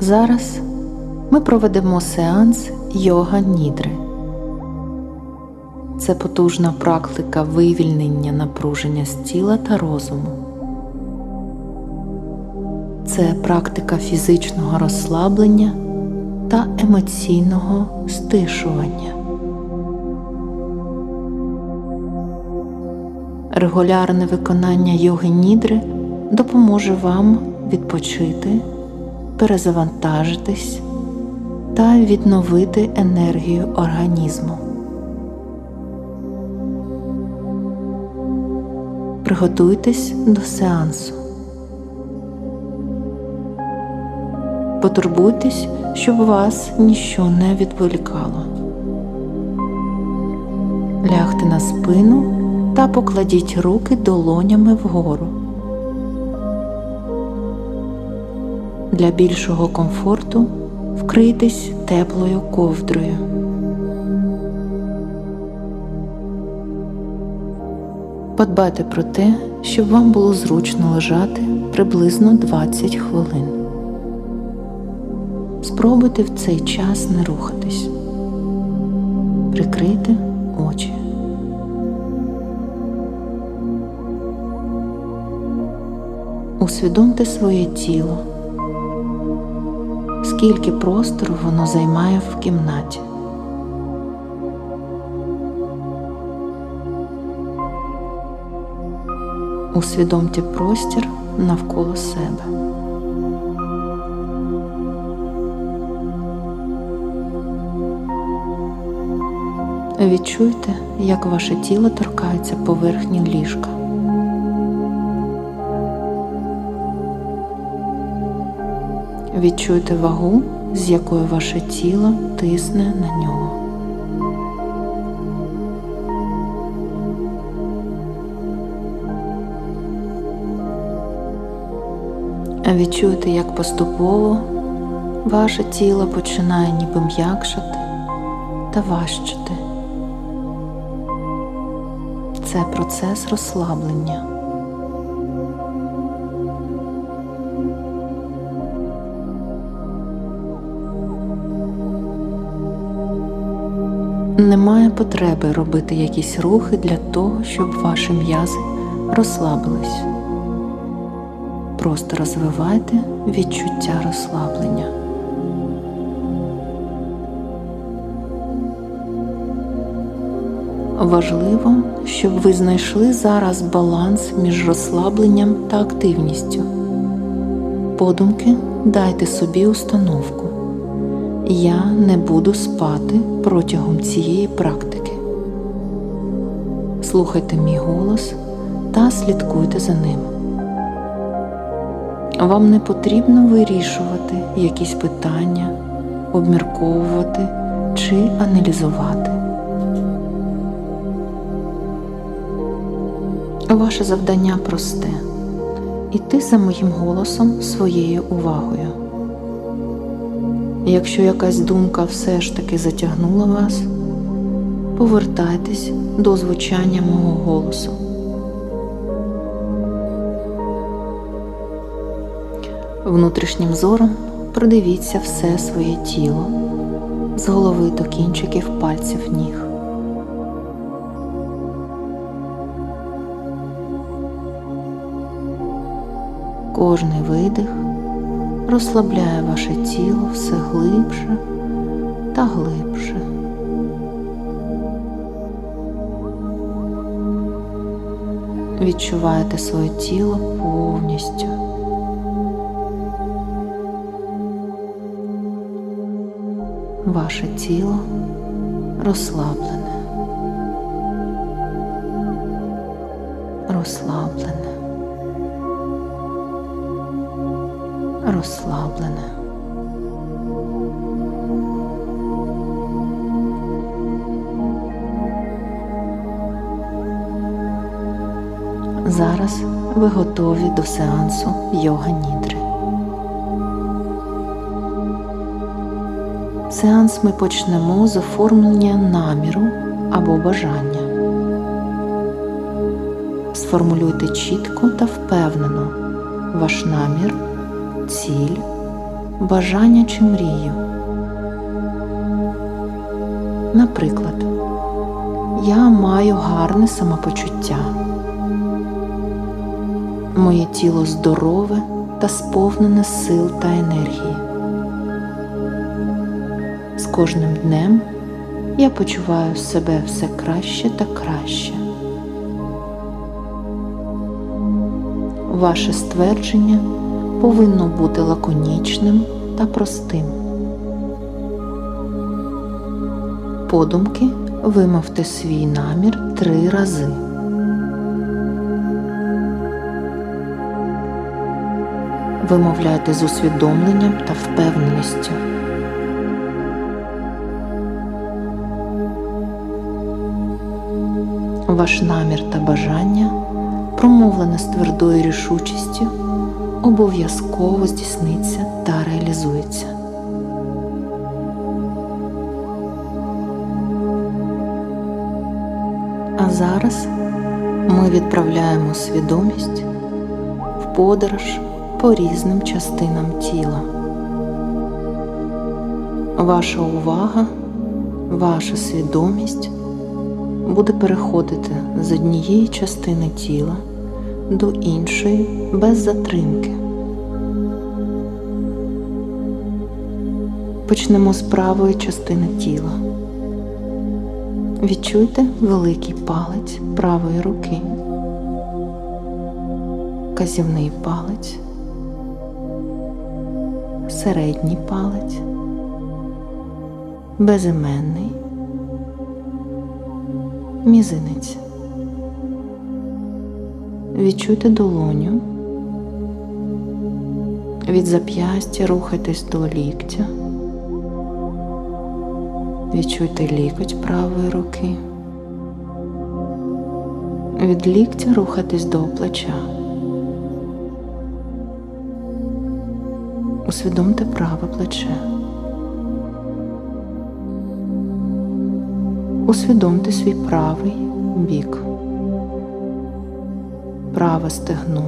Зараз ми проведемо сеанс йога нідри. Це потужна практика вивільнення напруження з тіла та розуму. Це практика фізичного розслаблення та емоційного стишування. Регулярне виконання йоги нідри допоможе вам відпочити, перезавантажитись та відновити енергію організму. Приготуйтесь до сеансу. Потурбуйтесь, щоб вас ніщо не відволікало. Лягте на спину та покладіть руки долонями вгору. Для більшого комфорту вкрийтесь теплою ковдрою. Подбайте про те, щоб вам було зручно лежати приблизно 20 хвилин. Спробуйте в цей час не рухатись. Прикрийте очі. Усвідомте своє тіло, скільки простору воно займає в кімнаті. Усвідомте простір навколо себе. Відчуйте, як ваше тіло торкається поверхні ліжка. Відчуйте вагу, з якою ваше тіло тисне на нього. Відчуйте, як поступово ваше тіло починає ніби м'якшати та важчати. Це процес розслаблення. Немає потреби робити якісь рухи для того, щоб ваші м'язи розслабились. Просто розвивайте відчуття розслаблення. Важливо, щоб ви знайшли зараз баланс між розслабленням та активністю. Подумки дайте собі установку. Я не буду спати протягом цієї практики. Слухайте мій голос та слідкуйте за ним. Вам не потрібно вирішувати якісь питання, обмірковувати чи аналізувати. Ваше завдання просте іти за моїм голосом своєю увагою. Якщо якась думка все ж таки затягнула вас, повертайтесь до звучання мого голосу. Внутрішнім зором продивіться все своє тіло з голови до кінчиків пальців ніг. Кожний видих розслабляє ваше тіло все глибше та глибше. Відчуваєте своє тіло повністю. Ваше тіло розслаблене, розслаблене. Розслаблене. Зараз ви готові до сеансу йога нідри. Сеанс ми почнемо з оформлення наміру або бажання. Сформулюйте чітко та впевнено ваш намір, ціль бажання чи мрію. Наприклад, я маю гарне самопочуття. Моє тіло здорове та сповнене сил та енергії. З кожним днем я почуваю себе все краще та краще. Ваше ствердження повинно бути лаконічним та простим. Подумки вимовте свій намір три рази. Вимовляйте з усвідомленням та впевненістю. Ваш намір та бажання, промовлене з твердою рішучістю, обов'язково здійсниться та реалізується. А зараз ми відправляємо свідомість в подорож по різним частинам тіла. Ваша увага, ваша свідомість буде переходити з однієї частини тіла до іншої без затримки. Почнемо з правої частини тіла. Відчуйте великий палець правої руки, казівний палець, середній палець, безіменний, мізинець. Відчуйте долоню. Від зап'ястя рухайтесь до ліктя. Відчуйте лікоть правої руки. Від ліктя рухайтесь до плеча. Усвідомте праве плече. Усвідомте свій правий бік. Праве стегно.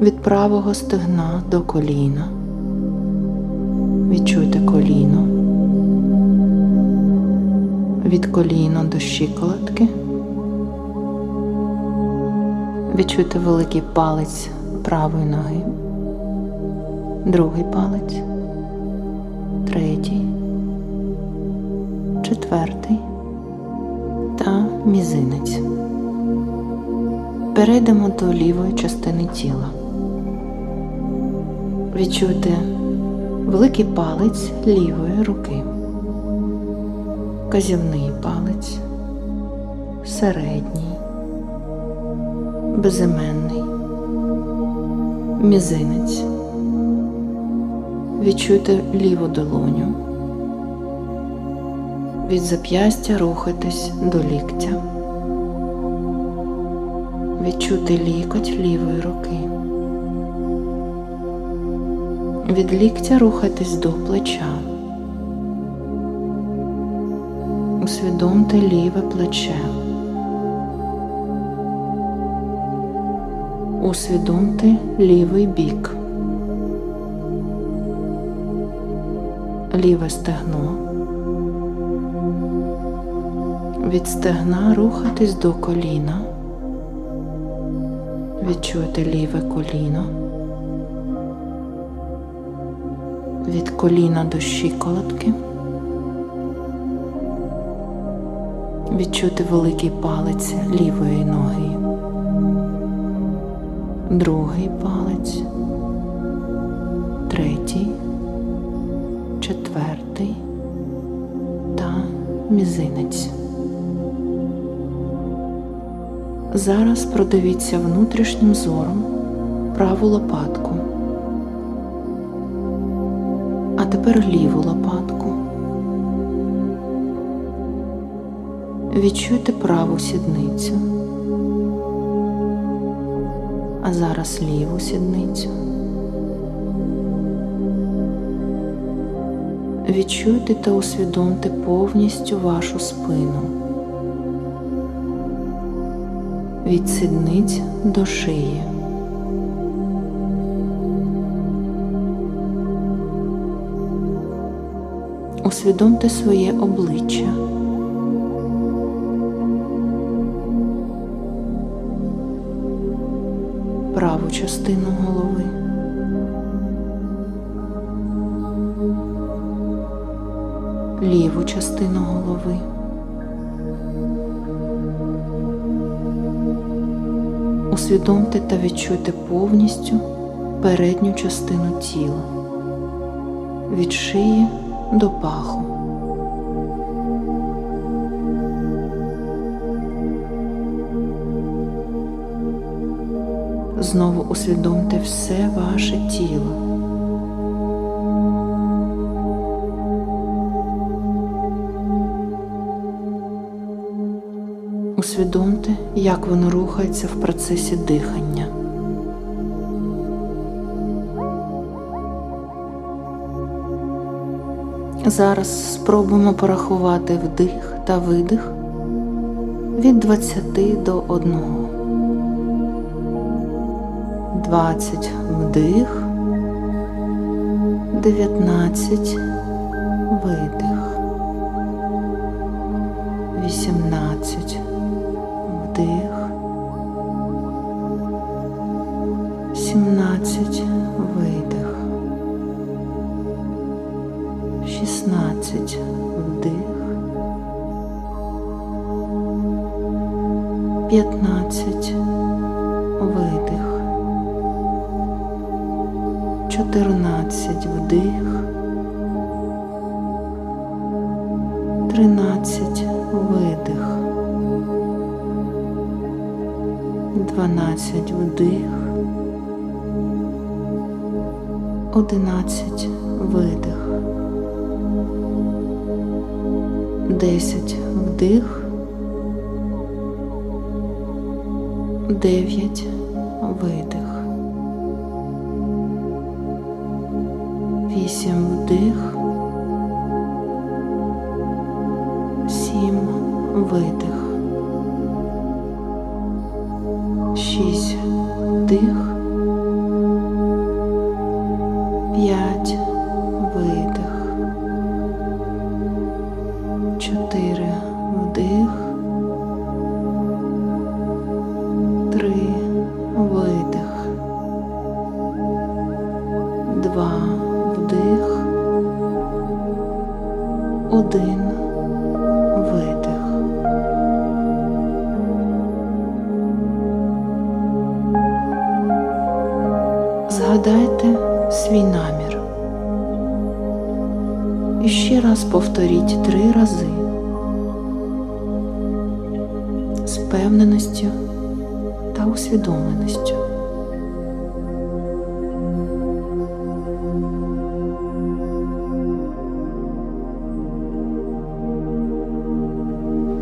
Від правого стегна до коліна. Відчуйте коліно. Від коліна до щиколотки. Відчуйте великий палець правої ноги. Другий палець. Третій. Четвертий. Та мізинець. Перейдемо до лівої частини тіла. Відчуйте великий палець лівої руки, казівний палець, середній, безіменний, мізинець. Відчуйте ліву долоню. Від зап'ястя рухайтесь до ліктя. Відчути лікоть лівої руки. Від ліктя рухайтесь до плеча. Усвідомте ліве плече. Усвідомте лівий бік. Ліве стегно. Від стегна рухайтесь до коліна. Відчуйте ліве коліно. Від коліна до щиколотки. Відчути великий палець лівої ноги. Другий палець. Третій. Четвертий та мізинець. Зараз продивіться внутрішнім зором праву лопатку, а тепер ліву лопатку. Відчуйте праву сідницю, а зараз ліву сідницю. Відчуйте та усвідомте повністю вашу спину від сідниць до шиї. Усвідомте своє обличчя. Праву частину голови. Ліву частину голови. Усвідомте та відчуйте повністю передню частину тіла від шиї до паху. Знову усвідомте все ваше тіло. Усвідомте, як воно рухається в процесі дихання. Зараз спробуємо порахувати вдих та видих від 20 до 1. 20 вдих, 19 видих, 18 вдих, 17 видих. 16 вдих, 15 видих, 14 вдих, 13 видих, 12 вдих, 11 видих. 10 вдих, 9 видих, 8 вдих, 7 видих, три. Видих, два. Вдих, один. Видих. Згадайте свій намір. І ще раз повторіть три рази. З впевненістю та усвідомленістю.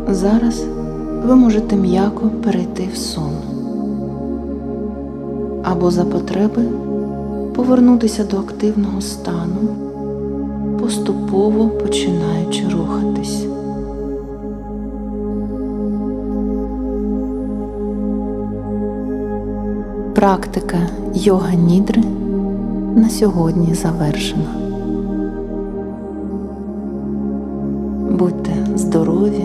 Зараз ви можете м'яко перейти в сон або за потреби повернутися до активного стану поступово починаючи Практика йога нідри на сьогодні завершена. Будьте здорові,